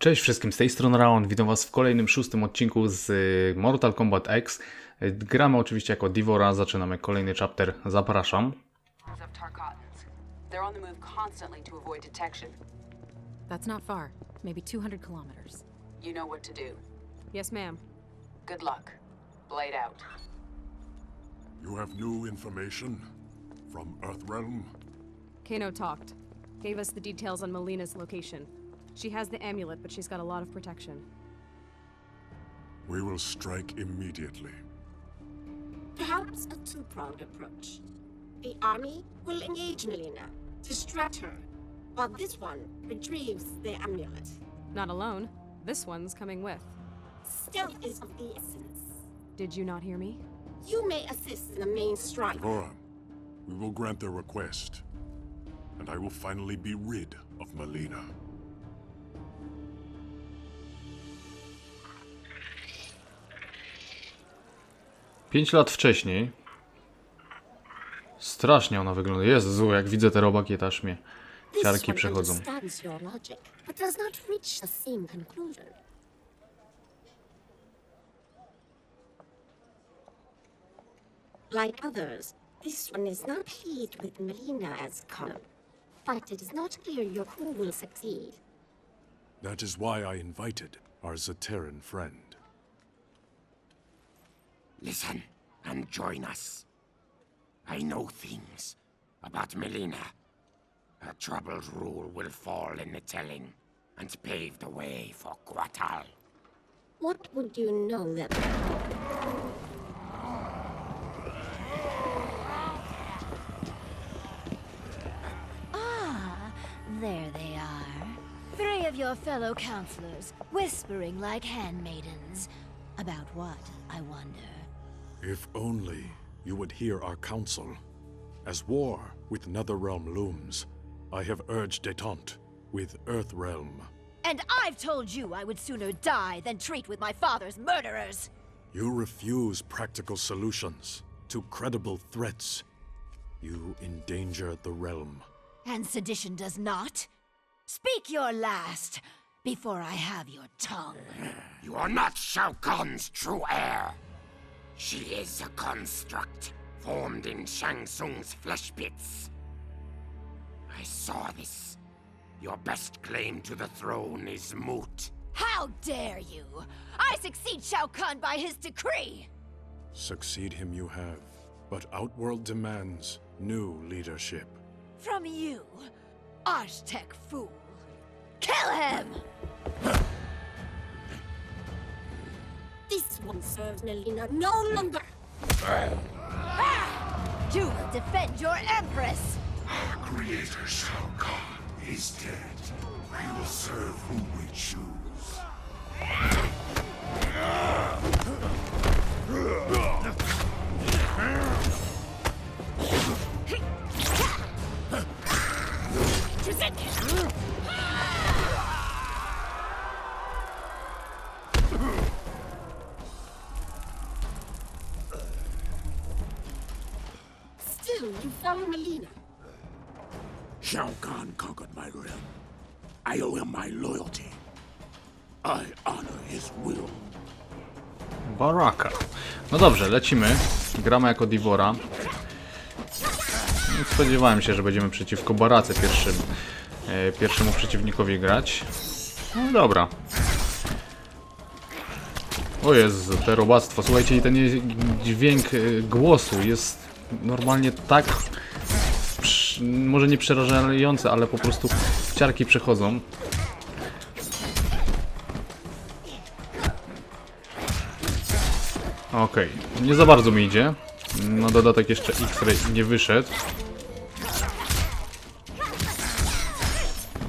Cześć wszystkim, z tej strony Raon, witam was w kolejnym szóstym odcinku z y, Mortal Kombat X. Y, Gramy oczywiście jako Divora, zaczynamy kolejny chapter, zapraszam. They're on the move constantly to avoid detection. That's not far. Maybe 200 kilometers. You know what to do. Yes, ma'am. Good luck. Blade out. You have new information from Earthrealm? Kano talked. Gave us the details on Melina's location. She has the amulet, but she's got a lot of protection. We will strike immediately. Perhaps a two-pronged approach. The army will engage Melina, distract her, while this one retrieves the amulet. Not alone. This one's coming with. Stealth is of the essence. Did you not hear me? You may assist in the main strike. Devora, we will grant their request, and I will finally be rid of Melina. Pięć lat wcześniej. Strasznie ona wygląda. Jezu, jak widzę te robaki, to aż mnie This ciarki przechodzą. Like others, this one is not pleased with Melina as Connor. But it is not clear your crew will succeed. That is why I invited our Zaterran friend. Listen and join us. I know things about Melina. Her troubled rule will fall in the telling and pave the way for Guatal. What would you know that Ah, there they are. Three of your fellow counselors, whispering like handmaidens. About what, I wonder? If only you would hear our counsel. As war with Netherrealm looms, I have urged detente with Earthrealm. And I've told you I would sooner die than treat with my father's murderers! You refuse practical solutions to credible threats. You endanger the realm. And sedition does not? Speak your last, before I have your tongue. You are not Shao Kahn's true heir. She is a construct formed in Shang Tsung's flesh pits. I saw this. Your best claim to the throne is moot. How dare you! I succeed Shao Kahn by his decree! Succeed him you have, but Outworld demands new leadership. From you, Archtech fool. Kill him! One serves Melina no longer? You will defend your empress! Creator Shao Kahn is dead. We will serve whom we choose. Still, Shao Kahn conquered my realm. I owe him my loyalty. I honor his will. Baraka. No dobrze, lecimy. Gramy jako Divora. Spodziewałem się, że będziemy przeciwko Barace pierwszym, e, pierwszemu przeciwnikowi grać. No dobra. O Jezu, te robactwo. Słuchajcie, i ten dźwięk e, głosu jest normalnie tak... Może nie przerażający, ale po prostu ciarki przechodzą. Okej, nie za bardzo mi idzie. Na dodatek jeszcze X-Ray nie wyszedł.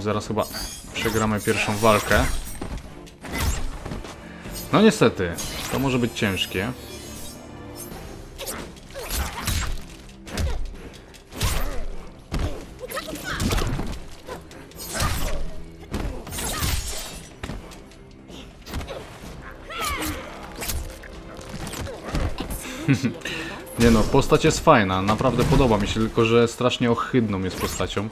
Zaraz chyba przegramy pierwszą walkę. No niestety, to może być ciężkie. Nie no, postać jest fajna, naprawdę podoba mi się, tylko że strasznie ohydną jest postacią.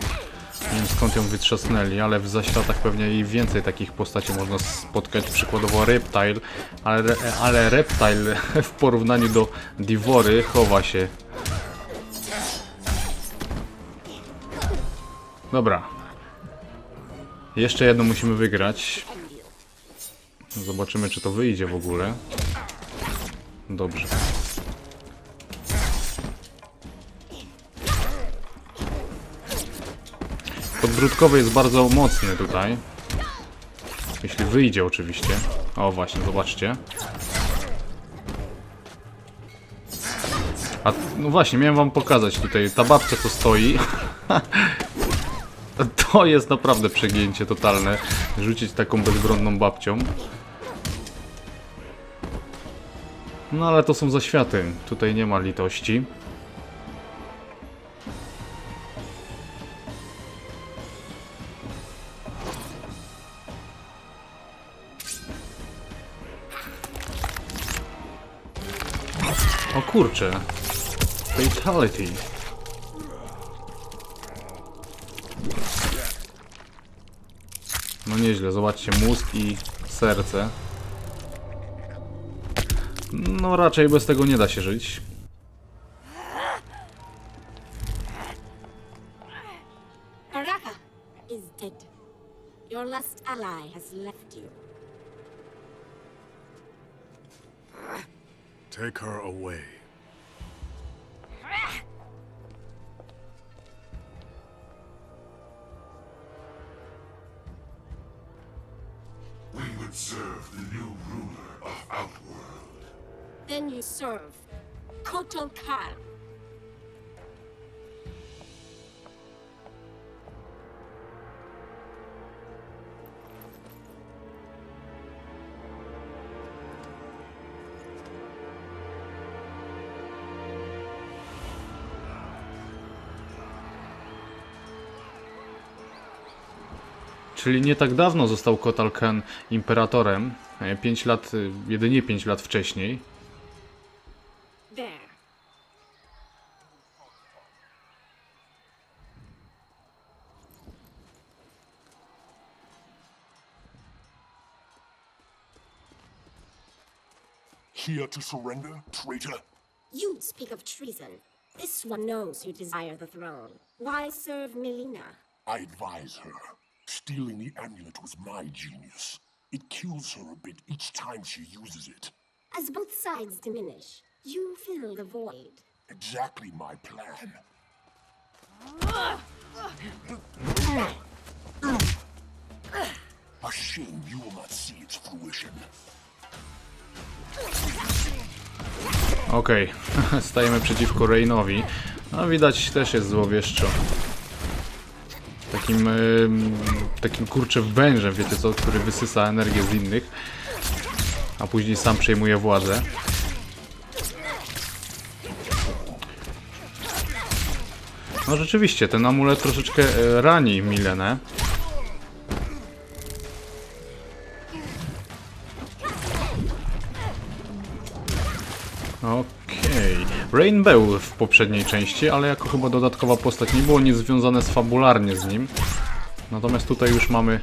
Nie wiem skąd ją wytrzasnęli, ale w zaświatach pewnie i więcej takich postaci można spotkać. Przykładowo Reptile, ale, ale Reptile w porównaniu do Divory chowa się. Dobra. Jeszcze jedno musimy wygrać. Zobaczymy, czy to wyjdzie w ogóle. Dobrze. Podbródkowy jest bardzo mocny tutaj. Jeśli wyjdzie oczywiście. O właśnie, zobaczcie. A no właśnie, miałem wam pokazać tutaj. Ta babcia co stoi. To jest naprawdę przegięcie totalne. Rzucić taką bezbronną babcią. No ale to są zaświaty. Tutaj nie ma litości. Kurczę. Fatality. No nieźle, zobaczcie, mózg i serce. No raczej bez tego nie da się żyć. Baraka is dead. Your last ally has left you. Take her away. Czyli nie tak dawno został Kotal imperatorem. 5 lat, y, jedynie 5 lat wcześniej. Here to surrender, traitor? You speak of treason. This one knows you desire the throne. Why serve Melina? I advise her. Stealing the amulet was my genius. It kills her a bit each time she uses it. As both sides diminish, you fill the void. Exactly my plan. A shame you will not see its fruition. Okej, stajemy przeciwko Rainowi. No widać też jest złowieszczo. Takim, takim kurczę wężem, wiecie co, który wysysa energię z innych. A później sam przejmuje władzę. No rzeczywiście, ten amulet troszeczkę e, rani Milenę. Rain był w poprzedniej części, ale jako chyba dodatkowa postać nie było nic związane z fabularnie z nim. Natomiast tutaj już mamy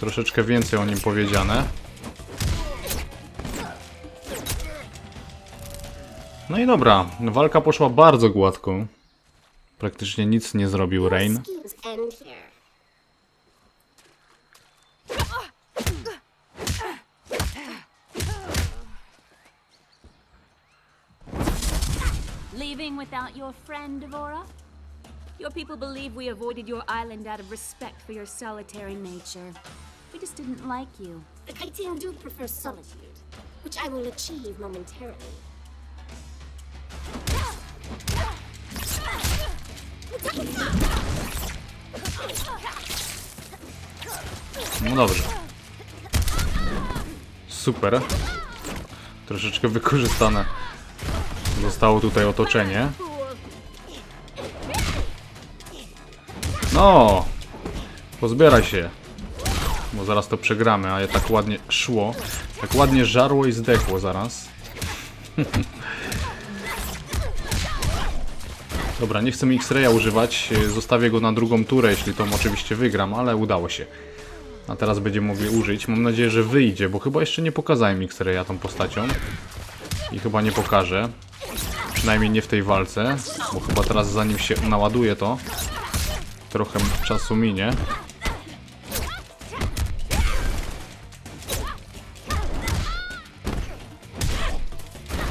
troszeczkę więcej o nim powiedziane. No i dobra, walka poszła bardzo gładko. Praktycznie nic nie zrobił Rain. Leaving without your friend, Devora? Your people believe we avoided your island out of respect for your solitary nature. We just didn't like you. The Kaiting do prefer solitude, which I will achieve momentarily. No dobrze. Super. Troszeczkę wykorzystane zostało tutaj otoczenie. No! Pozbieraj się. Bo zaraz to przegramy, a je tak ładnie szło. Tak ładnie żarło i zdechło zaraz. Dobra, nie chcę X-Raya używać, zostawię go na drugą turę, jeśli to oczywiście wygram, ale udało się. A teraz będziemy mogli użyć. Mam nadzieję, że wyjdzie, bo chyba jeszcze nie pokazałem X-Raya tą postacią. I chyba nie pokażę. Przynajmniej nie w tej walce, bo chyba teraz zanim się naładuje to, trochę czasu minie.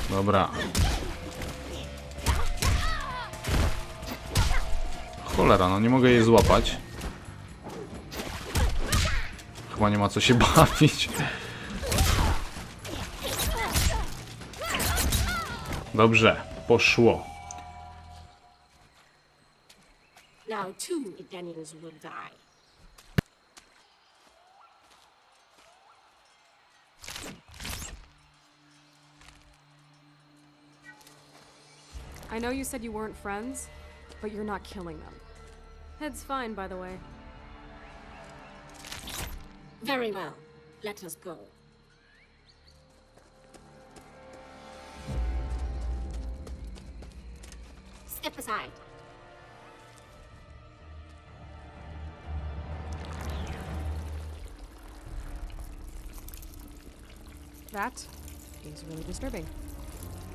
Dobra. Cholera, no nie mogę jej złapać. Chyba nie ma co się bawić. Dobrze, poszło. Now two Daniels will die. I know you said you weren't friends, but you're not killing them. Head's fine, by the way. Very well. Let us go. Step aside. That is really disturbing.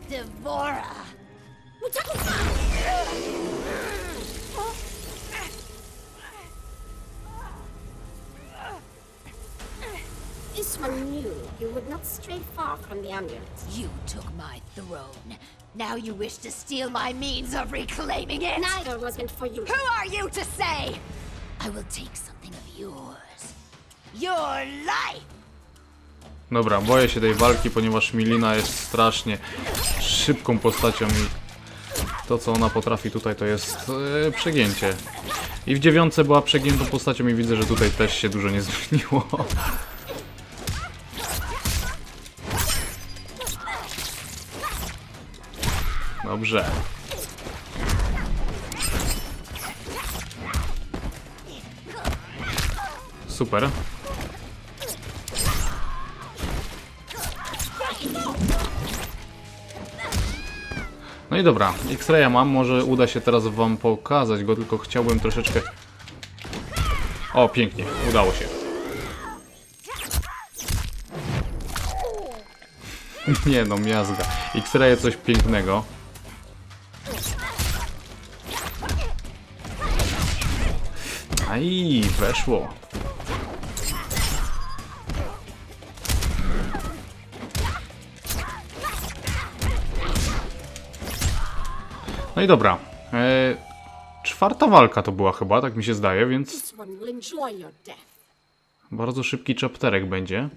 Devora! Not stray far from the amulet. You took my throne. Now you wish to steal my means of reclaiming it? Neither was meant for you. Who are you to say? I will take something of yours. Your life! Dobra, boję się tej walki, ponieważ Milina jest strasznie szybką postacią i to co ona potrafi tutaj to jest e, przegięcie. I w dziewiątce była przegiętą postacią i widzę, że tutaj też się dużo nie zmieniło. Dobrze. Super. No i dobra, X-Raya mam, może uda się teraz wam pokazać go, tylko chciałbym troszeczkę... O, pięknie, udało się. Nie no, miazga. X-Raya coś pięknego. Aj, weszło. No i dobra. E, czwarta walka to była chyba, tak mi się zdaje, więc bardzo szybki chapterek będzie.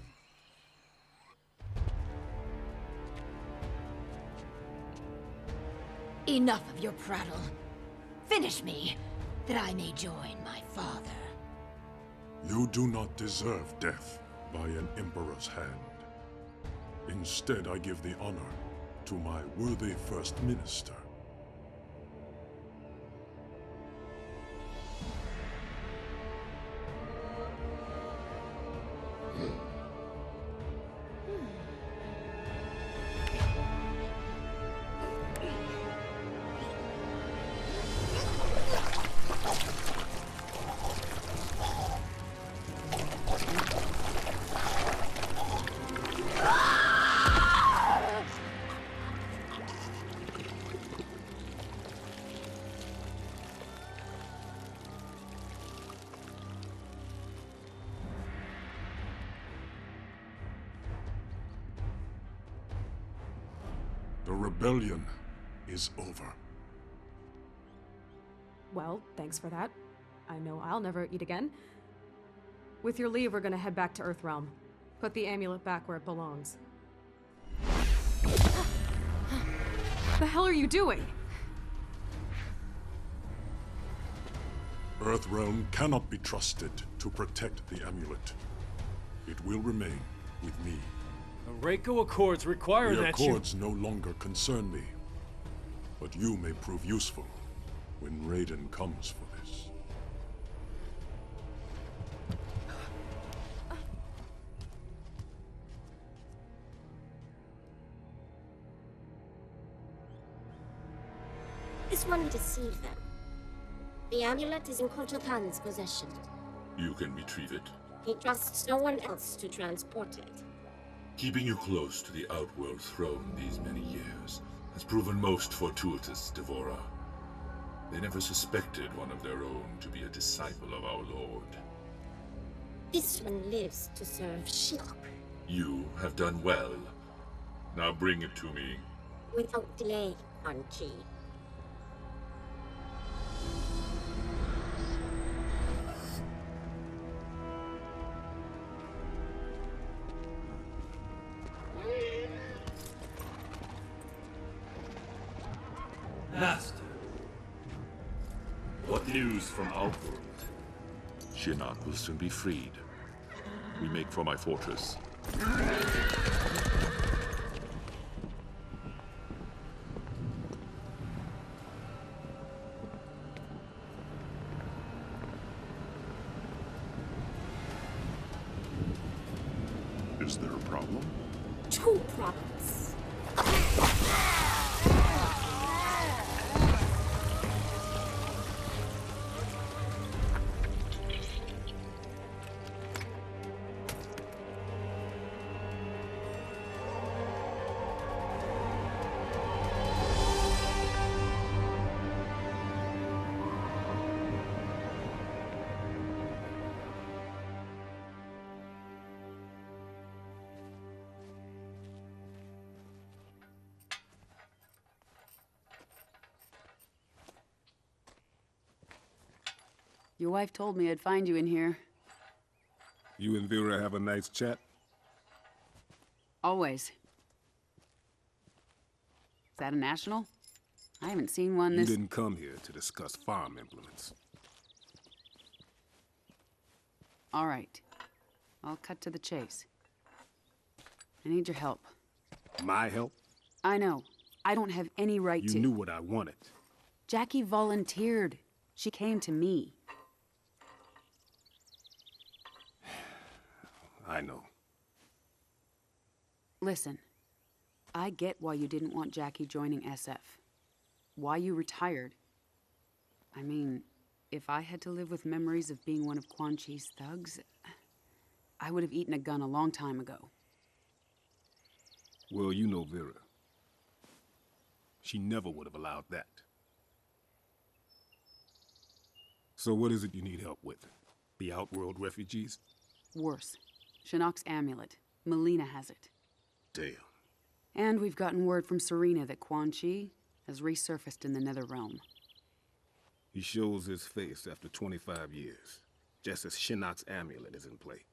Enough of your prattle. Finish me, that I may join my father. You do not deserve death by an emperor's hand. Instead, I give the honor to my worthy first minister. The rebellion is over. Well, thanks for that. I know I'll never eat again. With your leave, we're gonna head back to Earthrealm. Put the amulet back where it belongs. the hell are you doing? Earthrealm cannot be trusted to protect the amulet. It will remain with me. The Reiko Accords require The that you... Accords no longer concern me. But you may prove useful when Raiden comes for this. This this one deceive them. The amulet is in Kotal Khan's possession. You can retrieve it. He trusts no one else to transport it. Keeping you close to the Outworld throne these many years has proven most fortuitous, Devora. They never suspected one of their own to be a disciple of our Lord. This one lives to serve Shinnok You have done well. Now bring it to me. without delay, Quan will soon be freed. We make for my fortress. Is there a problem? Two problems. Your wife told me I'd find you in here. You and Vera have a nice chat? Always. Is that a national? I haven't seen one You didn't come here to discuss farm implements. All right. I'll cut to the chase. I need your help. My help? I know. I don't have any right You to. You knew what I wanted. Jackie volunteered. She came to me. I know. Listen, I get why you didn't want Jackie joining SF. Why you retired. I mean, if I had to live with memories of being one of Quan Chi's thugs, I would have eaten a gun a long time ago. Well, you know Vera. She never would have allowed that. So what is it you need help with? The Outworld refugees? Worse, Shinnok's amulet. Melina has it. Damn. And we've gotten word from Serena that Quan Chi has resurfaced in the Nether Realm. He shows his face after 25 years, just as Shinnok's amulet is in play.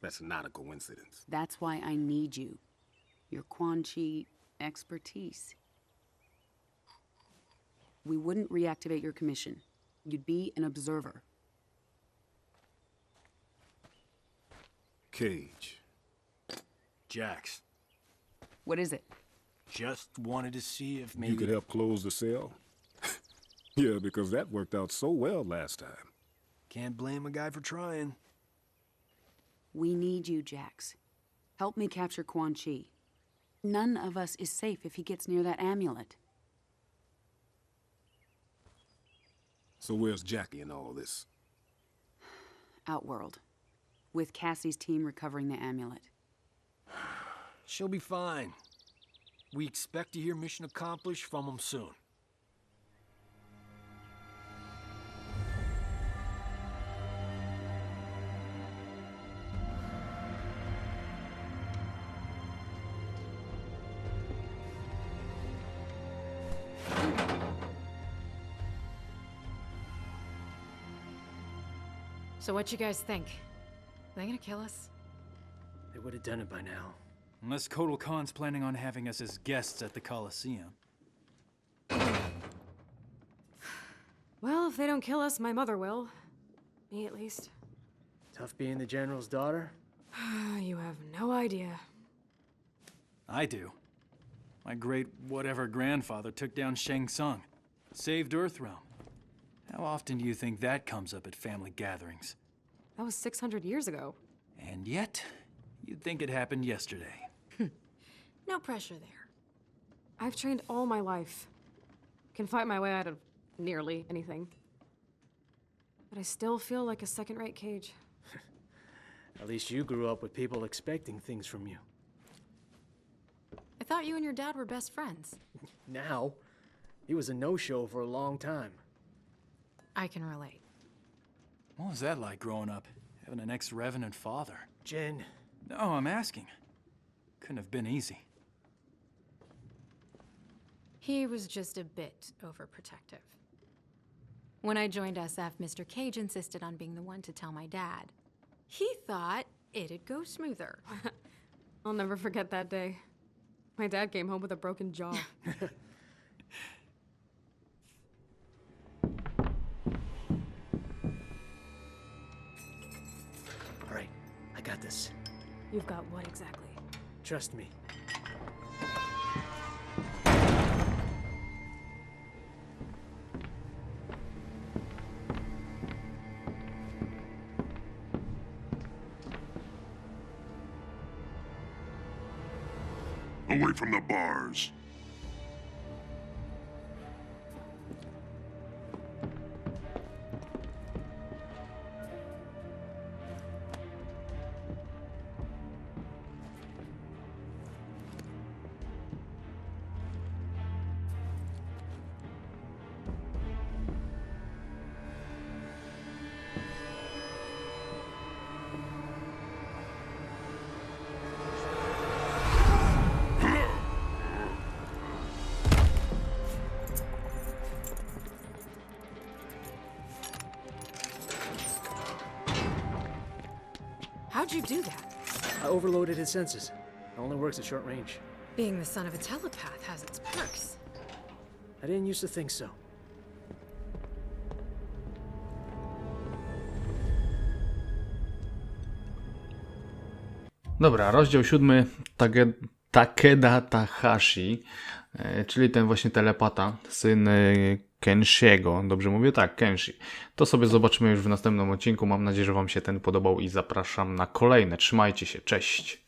That's not a coincidence. That's why I need you. Your Quan Chi expertise. We wouldn't reactivate your commission. You'd be an observer. Cage. Jax, What is it? just wanted to see if maybe You could help close the cell? yeah, because that worked out so well last time. Can't blame a guy for trying. We need you, Jax. Help me capture Quan Chi. None of us is safe if he gets near that amulet. So where's Jackie in all this? Outworld. With Cassie's team recovering the amulet. She'll be fine. We expect to hear mission accomplished from them soon. So what you guys think? They gonna kill us? They would have done it by now. Unless Kotal Khan's planning on having us as guests at the Coliseum. Well, if they don't kill us, my mother will. Me, at least. Tough being the General's daughter? you have no idea. I do. My great whatever grandfather took down Shang Tsung, saved Earthrealm. How often do you think that comes up at family gatherings? That was 600 years ago. And yet, you'd think it happened yesterday. Hmm. No pressure there. I've trained all my life. can fight my way out of nearly anything. But I still feel like a second rate cage. At least you grew up with people expecting things from you. I thought you and your dad were best friends. Now, he was a no-show for a long time. I can relate. What was that like growing up? Having an ex-revenant father? Jen. No, I'm asking. Couldn't have been easy. He was just a bit overprotective. When I joined SF, Mr. Cage insisted on being the one to tell my dad. He thought it'd go smoother. I'll never forget that day. My dad came home with a broken jaw. got this. You've got what exactly? Trust me. Away from the bars. How'd you do that? I overloaded his senses. It only works at short range. Being the son of a telepath has its perks. I didn't used to think so. Dobra, rozdział siódmy Tage, Takeda Tahashi, e, czyli ten właśnie telepata, syn e, Kenshiego. Dobrze mówię? Tak, Kenshi. To sobie zobaczymy już w następnym odcinku. Mam nadzieję, że Wam się ten podobał i zapraszam na kolejne. Trzymajcie się, cześć!